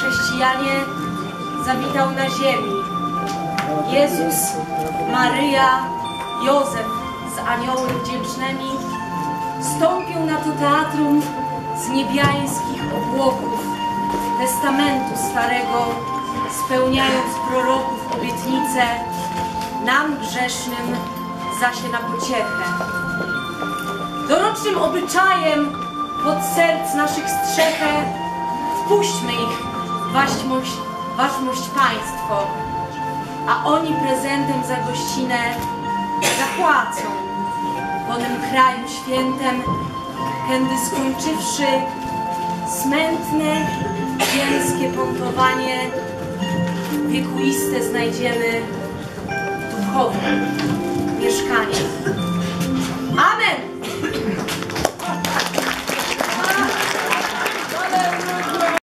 chrześcijanie zawitał na ziemi. Jezus, Maryja, Józef z aniołem wdzięcznymi stąpił na to teatrum z niebiańskich obłoków testamentu starego, spełniając proroków obietnicę, nam grzesznym zasie na pociechę. Dorocznym obyczajem pod serc naszych strzechę wpuśćmy ich, waszmość państwo, a oni prezentem za gościnę zapłacą. W onym kraju świętem, kędy skończywszy smętne, ziemskie pompowanie, wiekuiste znajdziemy duchowe mieszkanie.